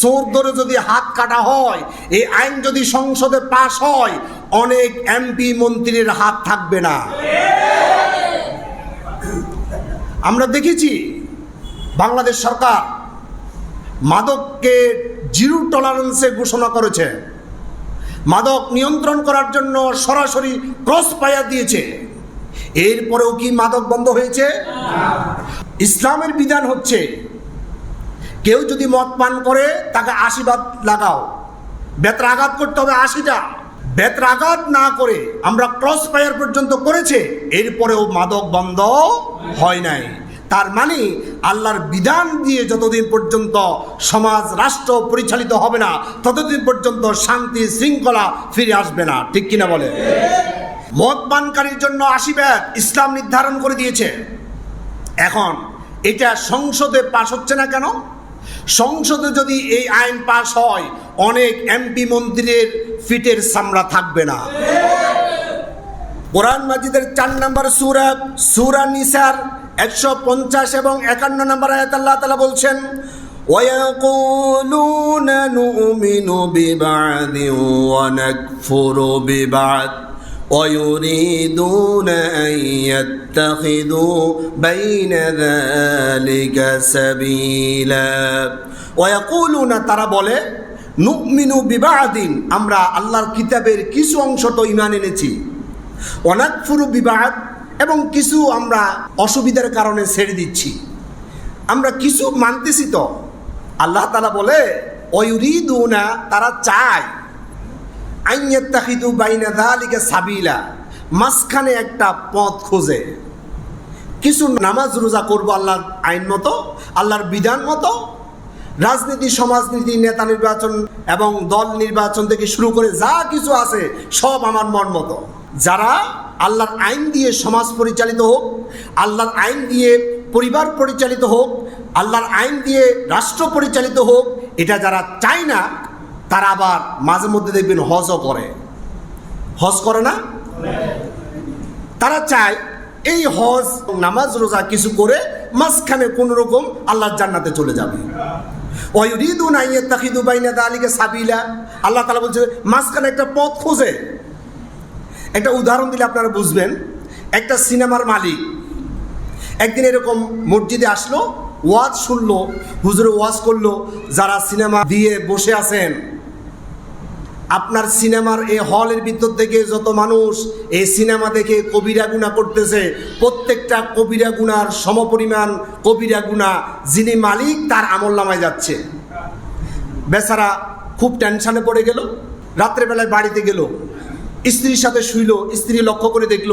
সোর ধরে যদি হাত কাটা হয়, এই আইন যদি সংসদে পাশ হয়, অনেক এমপি মন্ত্রীর হাত থাকবে না। আমরা দেখেছি, বাংলাদেশ সরকার মাদককে জিরো টলারেন্সে ঘোষণা করেছে। মাদক নিয়ন্ত্রণ করার জন্য সরাসরি ক্রস পায়া দিয়েছে। এরপরেও কি মাদক বন্ধ হয়েছে? ইসলামের বিধান হচ্ছে কেউ যদি মদ পান করে, তাকে আশীর্বাদ লাগাও। বেত্রাঘাত করতে হবে আশিটা। বেত্রাঘাত না করে আমরা ক্রস ফায়ার পর্যন্ত করেছে, এরপরেও মাদক বন্ধ হয় নাই। তার মানে আল্লাহর বিধান দিয়ে যতদিন পর্যন্ত সমাজ, রাষ্ট্র পরিচালিত হবে না, ততদিন পর্যন্ত শান্তি শৃঙ্খলা ফিরে আসবে না। ঠিক কিনা বলে? মদ পানকারীর জন্য আশি ব্যাগ ইসলাম নির্ধারণ করে দিয়েছে। এখন এটা সংসদে পাশ হচ্ছে না কেন? সংসদে যদি এই আইন পাশ হয় অনেক এমপি মন্ত্রীর ফিটের সামরা থাকবে না কোরআন মাজিদের চার নম্বর সুরা সুরা নিসার একশো পঞ্চাশ এবং একান্ন নম্বর আয়াত আল্লাহ তালা বলছেন ويقولون نؤمن ببعض ونكفر ببعض ويريدون أن يتخذوا بين ذلك سبيلا ويقولون তারা বলে নুমিনু বিবাদিন আমরা আল্লাহর কিতাবের কিছু অংশ তো ইমান এনেছি অনাকফুরু বিবাদ এবং কিছু আমরা অসুবিধার কারণে ছেড়ে দিচ্ছি আমরা কিছু মানতেছি তো আল্লাহ তালা বলে ওয়ুরিদুনা তারা চায় আইয়াত্তাখিদু বাইনা দালিকা সাবিলা। মাঝখানে একটা পথ খোঁজে। কিছু নামাজ রোজা করব আল্লাহর আইন মতো, আল্লাহর বিধান মতো। রাজনীতি, সমাজনীতি, নেতা নির্বাচন এবং দল নির্বাচন থেকে শুরু করে যা কিছু আছে, সব আমার মন মতো। যারা আল্লাহর আইন দিয়ে সমাজ পরিচালিত হোক, আল্লাহর আইন দিয়ে পরিবার পরিচালিত হোক, আল্লাহর আইন দিয়ে রাষ্ট্র পরিচালিত হোক, এটা যারা চায় না তারা আবার মাঝে মধ্যে দেখবেন হজও করে। হজ করে না? তারা চায় এই হজ নামাজ রোজা কিছু করে মাঝখানে কোন রকম আল্লাহর জান্নাতে চলে যাবে। ওয়ুরিদুন আইয়াত্তাখিদু বাইনা দালিকা সাবিলা। আল্লাহ তাআলা বলছে, মাঝখানে একটা পথ খোঁজে। একটা উদাহরণ দিলে আপনারা বুঝবেন, একটা সিনেমার মালিক একদিন এরকম মসজিদে আসলো, ওয়াজ শুনলো, হুজুরে ওয়াজ করল, যারা সিনেমা দিয়ে বসে আছেন আপনার সিনেমার এই হলের ভিতর থেকে যত মানুষ এই সিনেমা দেখে কবিরা গুণা করতেছে, প্রত্যেকটা কবিরা গুনার সমপরিমাণ কবিরা গুণা যিনি মালিক, তার আমল নামায় যাচ্ছে। বেচারা খুব টেনশনে পড়ে গেল রাত্রেবেলায় বাড়িতে গেল, স্ত্রীর সাথে শুইল, স্ত্রী লক্ষ্য করে দেখল,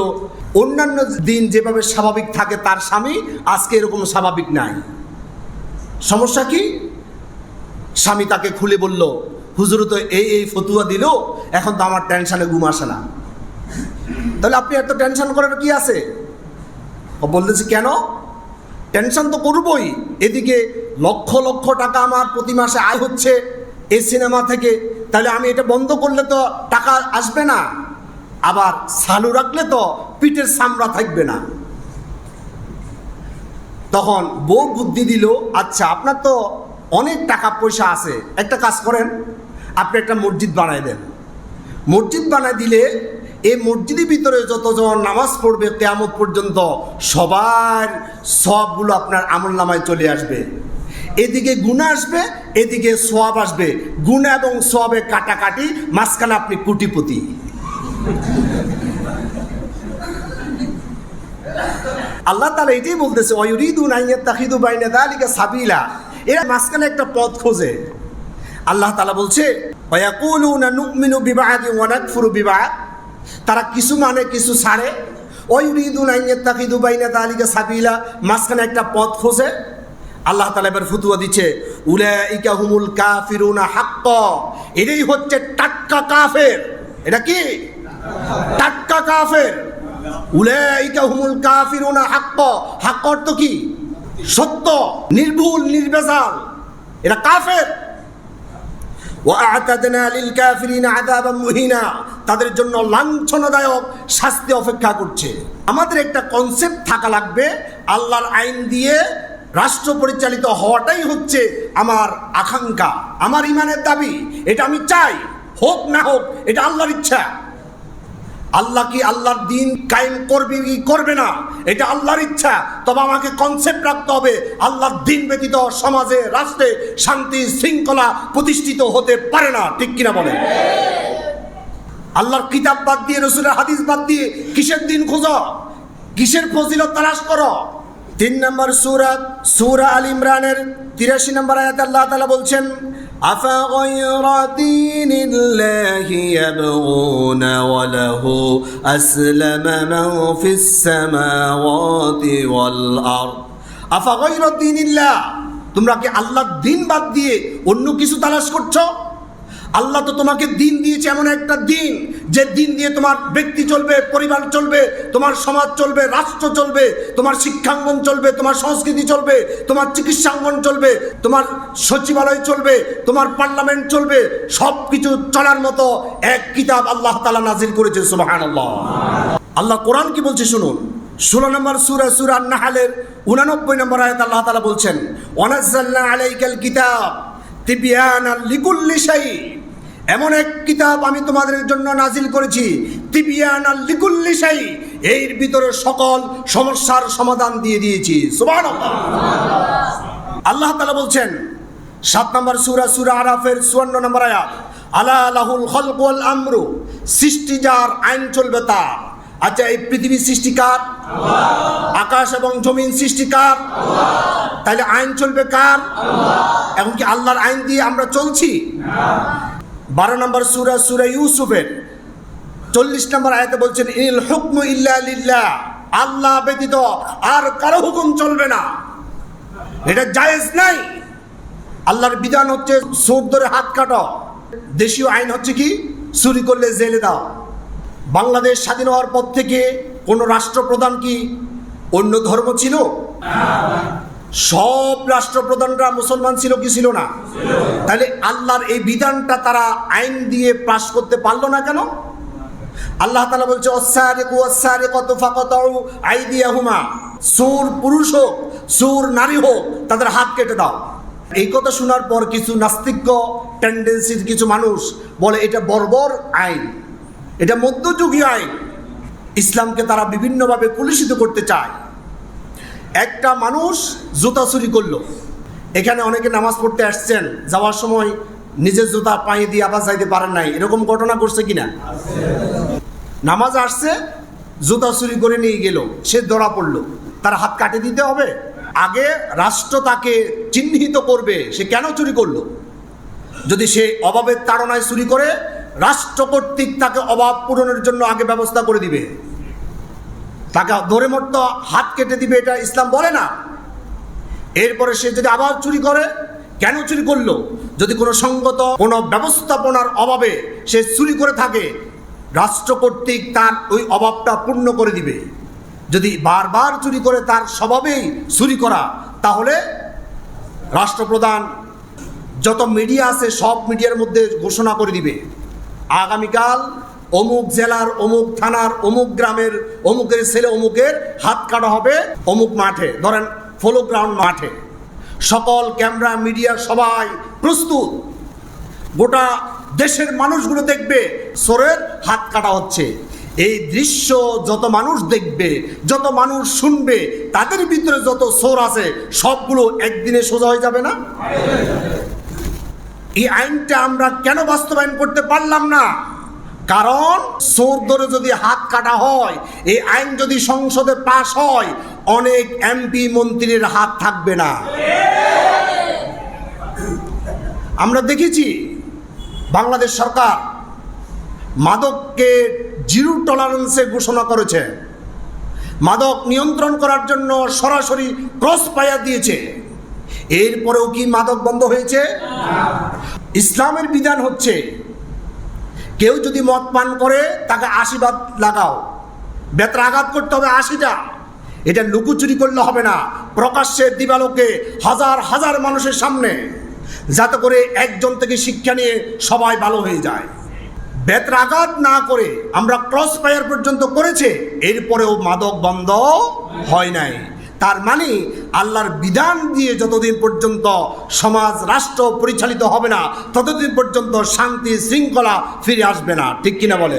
অন্যান্য দিন যেভাবে স্বাভাবিক থাকে তার স্বামী, আজকে এরকম স্বাভাবিক নাই। সমস্যা কি? স্বামী তাকে খুলে বলল হুজুর তো এই এই ফতুয়া দিল, এখন তো আমার টেনশনে ঘুম আসে না। তাহলে আপনি এত টেনশন করার কি আছে? ও বলতেছি, কেন? টেনশন তো করবই। এদিকে লক্ষ লক্ষ টাকা আমার প্রতি মাসে আয় হচ্ছে এই সিনেমা থেকে। তাহলে আমি এটা বন্ধ করলে তো টাকা আসবে না। আবার সালু রাখলে তো পিঠের সামরা থাকবে না। তখন বউ বুদ্ধি দিল আচ্ছা আপনার তো অনেক টাকা পয়সা আছে। একটা কাজ করেন আপনি একটা মসজিদ বানাই দেন। মসজিদ বানাই দিলে এই মসজিদের ভিতরে যতজন নামাজ পড়বে কেয়ামত পর্যন্ত সবার সবগুলো আপনার আমল নামায় চলে আসবে। এদিকে গুণা আসবে, এদিকে সোয়াব আসবে। গুণা এবং সোয়াবে কাটাকাটি মাঝখানে আপনি কুটিপতি। আল্লাহ তালা এটাই বলতেছে অয়ুরিদুন আইয়াত তাহিদু বাইনা দালিকা সাবিলা। এরা মাঝখানে একটা পথ খোঁজে। আল্লাহ তালা বলছে ওয়াকুলুনা নুমিনু বিবাদি ওয়া নাকফুরু বিবাদ তারা কিছু মানে কিছু ছাড়ে। ওয়ুরিদুন আইয়াত তাহিদু বাইনা দালিকা সাবিলা, মাঝখানে একটা পথ খোঁজে। আল্লাহ তালা এবার ফুতুয়া দিচ্ছে, উলাইকা হুমুল কাফিরুনা হাক্ক এটাই হচ্ছে টাটকা কাফের। এটা কি? টাটকা কাফের। উলাইকা হুমুল কাফিরুনা হাক্ক হাক্ক অর্থ কি? সত্য, নির্ভুল, নির্বেজাল। এটা কাফের। তাদের জন্য লাঞ্ছনদায়ক শাস্তি অপেক্ষা করছে। আমাদের একটা কনসেপ্ট থাকা লাগবে, আল্লাহর আইন দিয়ে রাষ্ট্র পরিচালিত হওয়াটাই হচ্ছে আমার আকাঙ্ক্ষা, আমার ইমানের দাবি। এটা আমি চাই, হোক না হোক, এটা আল্লাহর ইচ্ছা। আল্লাহ কি আল্লাহর দিন কায়েম করবে কি করবে না? এটা আল্লাহর ইচ্ছা। তবে আমাকে কনসেপ্ট রাখতে হবে। আল্লাহর দিন ব্যতীত সমাজে, রাষ্ট্রে শান্তি, শৃঙ্খলা প্রতিষ্ঠিত হতে পারে না। ঠিক কিনা বলে আল্লাহর কিতাব বাদ দিয়ে, রসুলের হাদিস বাদ দিয়ে কিসের দিন খোঁজ? কিসের ফজিলত তালাশ করো? তিন নম্বর সুরাত সুরা আল ইমরানের তিরাশি নম্বর আয়াত আল্লাহ তালা বলছেন أفغير دين الله يبغون وله أسلم من في السماوات والأرض أفغير دين الله তোমরা কি আল্লাহর দিন বাদ দিয়ে অন্য কিছু তালাশ করছো আল্লাহ তো তোমাকে দিন দিয়েছে এমন একটা দিন, যে দিন দিয়ে তোমার ব্যক্তি চলবে, পরিবার চলবে, তোমার সমাজ চলবে, রাষ্ট্র চলবে, তোমার শিক্ষাঙ্গন চলবে, তোমার সংস্কৃতি চলবে, তোমার চিকিৎসাঙ্গন চলবে, তোমার সচিবালয় চলবে, তোমার পার্লামেন্ট চলবে সব কিছু চলার মতো এক কিতাব আল্লাহ তালা নাজির করেছে সুবাহান আল্লাহ আল্লাহ কোরআন কি বলছে শুনুন? ষোলো নম্বর সুরা সুরা নাহালের উনানব্বই নম্বর আয়াত আল্লাহ তালা বলছেন, ওয়ানাজ্জালনা আলাইকাল কিতাব তিবিয়ানা লিকুল্লি শাই এমন এক কিতাব আমি তোমাদের জন্য নাজিল করেছি। এর ভিতরে সকল সমস্যার সমাধান দিয়ে দিয়েছি। আল্লাহ তালা বলছেন, সাত নম্বর সুরা, সূরা আরাফের 54 নম্বর আয়াত, আলা লাহুল খলক ওয়াল আমরু, সৃষ্টি যার আইন চলবে তার আচ্ছা এই পৃথিবীর সৃষ্টিকার আকাশ এবং জমিন সৃষ্টিকার তাহলে আইন চলবে কার? এখন কি আল্লাহর আইন দিয়ে আমরা চলছি? বারো নম্বর সুরা সুরা ইউসুফের চল্লিশ নম্বর আয়াতে বলছেন, ইল হুকম ইল্লা আল্লাহ ব্যতীত আর কারও হুকুম চলবে না। এটা জায়েজ নাই। আল্লাহর বিধান হচ্ছে সোর ধরে হাত কাটো। দেশীয় আইন হচ্ছে কি? চুরি করলে জেলে দাও। বাংলাদেশ স্বাধীন হওয়ার পর থেকে কোনো রাষ্ট্রপ্রধান কি অন্য ধর্ম ছিল? সব রাষ্ট্রপ্রধানরা মুসলমান ছিল কি ছিল না? তাহলে আল্লাহর এই বিধানটা তারা আইন দিয়ে পাশ করতে পারল না কেন? আল্লাহ তালা বলছে, অসারিক অসারিক কত ফাকতাউ আইদিয়াহুমা। সুর পুরুষ হোক, সুর নারী হোক, তাদের হাত কেটে দাও। এই কথা শোনার পর কিছু নাস্তিক্য টেন্ডেন্সির কিছু মানুষ বলে, এটা বর্বর আইন। এটা মধ্যযুগীয় আইন। ইসলামকে তারা বিভিন্নভাবে কুলুষিত করতে চায়। একটা মানুষ জুতা চুরি করল। এখানে অনেকে নামাজ পড়তে আসছেন, যাওয়ার সময় নিজের জুতা পায়ে দিয়ে আবার যাইতে পারেন নাই। এরকম ঘটনা করছে কিনা? নামাজ আসছে, জুতা চুরি করে নিয়ে গেল, সে ধরা পড়ল। তার হাত কাটে দিতে হবে। আগে রাষ্ট্র তাকে চিহ্নিত করবে, সে কেন চুরি করল? যদি সে অভাবের তাড়নায় চুরি করে, রাষ্ট্র কর্তৃক তাকে অভাব পূরণের জন্য আগে ব্যবস্থা করে দিবে। তাকে ধরে মরত, হাত কেটে দিবে এটা ইসলাম বলে না। এরপরে সে যদি আবার চুরি করে, কেন চুরি করল? যদি কোনো সঙ্গত, কোনো ব্যবস্থাপনার অভাবে সে চুরি করে থাকে, রাষ্ট্র কর্তৃক তার ওই অভাবটা পূর্ণ করে দিবে। যদি বারবার চুরি করে তার স্বভাবেই চুরি করা, তাহলে রাষ্ট্রপ্রধান যত মিডিয়া আছে সব মিডিয়ার মধ্যে ঘোষণা করে দিবে। আগামীকাল অমুক জেলার, অমুক থানার, অমুক গ্রামের, অমুকের ছেলে, অমুকের হাত কাটা হবে অমুক মাঠে। ধরেন ফলো গ্রাউন্ড মাঠে। সকল ক্যামেরা মিডিয়া সবাই প্রস্তুত। গোটা দেশের মানুষগুলো দেখবে সোরের হাত কাটা হচ্ছে। এই দৃশ্য যত মানুষ দেখবে, যত মানুষ শুনবে, তাদের ভিতরে যত সোর আছে, সবগুলো একদিনে সোজা হয়ে যাবে না? এই আইনটা আমরা কেন বাস্তবায়ন করতে পারলাম না? কারণ সোর ধরে যদি হাত কাটা হয়, এই আইন যদি সংসদে পাশ হয়, অনেক এমপি মন্ত্রীর হাত থাকবে না। আমরা দেখেছি বাংলাদেশ সরকার মাদককে জিরো টলারেন্সে ঘোষণা করেছে। মাদক নিয়ন্ত্রণ করার জন্য সরাসরি ক্রস ফায়ার দিয়েছে। এরপরেও কি মাদক বন্ধ হয়েছে? ইসলামের বিধান হচ্ছে কেউ যদি মদ পান করে, তাকে আশীর্বাদ লাগাও। বেতরা আঘাত করতে হবে আশিটা। এটা লুকোচুরি করলে হবে না। প্রকাশ্যে দিবালোকে হাজার হাজার মানুষের সামনে যাতে করে একজন থেকে শিক্ষা নিয়ে সবাই ভালো হয়ে যায়। বেত্রাঘাত না করে আমরা ক্রস ফায়ার পর্যন্ত করেছে, এরপরেও মাদক বন্ধ হয় নাই। তার মানে আল্লাহর বিধান দিয়ে যতদিন পর্যন্ত সমাজ, রাষ্ট্র পরিচালিত হবে না, ততদিন পর্যন্ত শান্তি, শৃঙ্খলা ফিরে আসবে না। ঠিক কিনা বলে?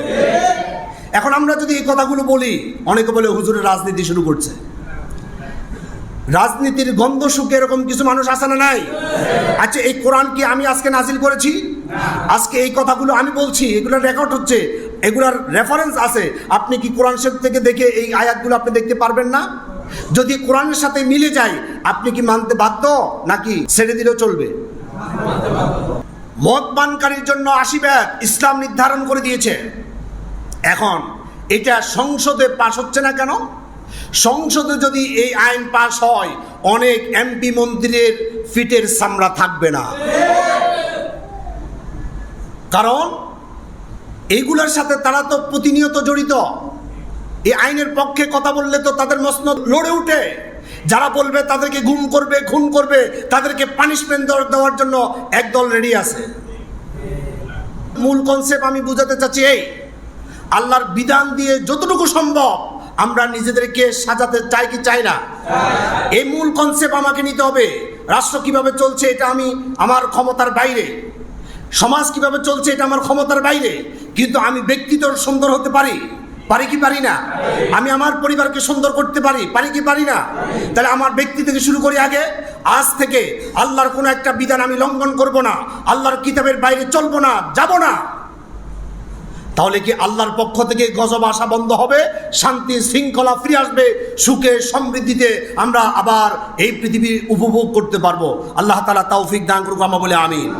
এখন আমরা যদি এই কথাগুলো বলি, অনেকে বলে হুজুরের রাজনীতি শুরু করছে। রাজনীতির গন্ধ শুকে এরকম কিছু মানুষ আসে না নাই? আচ্ছা এই কোরআন কি আমি আজকে নাজিল করেছি? আজকে এই কথাগুলো আমি বলছি, এগুলো রেকর্ড হচ্ছে, এগুলার রেফারেন্স আছে। আপনি কি কোরআন শরীফ থেকে দেখে এই আয়াতগুলো আপনি দেখতে পারবেন না? যদি কোরআনের সাথে মিলে যায়, আপনি কি মানতে বাধ্য? নাকি ছেড়ে দিলেও চলবে? মদ পানকারীর জন্য আশি ব্যাগ ইসলাম নির্ধারণ করে দিয়েছে। এখন এটা সংসদে পাশ হচ্ছে না কেন? সংসদে যদি এই আইন পাশ হয়, অনেক এমপি মন্ত্রীর ফিটের সামরা থাকবে না। কারণ এইগুলোর সাথে তারা তো প্রতিনিয়ত জড়িত। এই আইনের পক্ষে কথা বললে তো তাদের মসনদ লড়ে উঠে। যারা বলবে তাদেরকে গুম করবে, খুন করবে, তাদেরকে পানিশমেন্ট দেওয়ার জন্য একদল রেডি আছে। মূল কনসেপ্ট আমি বুঝাতে চাচ্ছি এই, আল্লাহর বিধান দিয়ে যতটুকু সম্ভব আমরা নিজেদেরকে সাজাতে চাই কি চাই না? এই মূল কনসেপ্ট আমাকে নিতে হবে। রাষ্ট্র কীভাবে চলছে এটা আমি আমার ক্ষমতার বাইরে। সমাজ কীভাবে চলছে এটা আমার ক্ষমতার বাইরে। কিন্তু আমি ব্যক্তিত্ব সুন্দর হতে পারি। পারি কি পারি না? আমি আমার পরিবারকে সুন্দর করতে পারি পারি কি পারি না? তাহলে আমার ব্যক্তি থেকে শুরু করি আগে। আজ থেকে আল্লাহর কোনো একটা বিধান আমি লঙ্ঘন করব না। আল্লাহর কিতাবের বাইরে চলবো না, যাব না। তাহলে কি আল্লাহর পক্ষ থেকে গজব আসা বন্ধ হবে? শান্তি শৃঙ্খলা ফিরে আসবে, সুখে সমৃদ্ধিতে আমরা আবার এই পৃথিবী উপভোগ করতে পারব। আল্লাহ তালা তৌফিক দান আমা বলে, আমিন।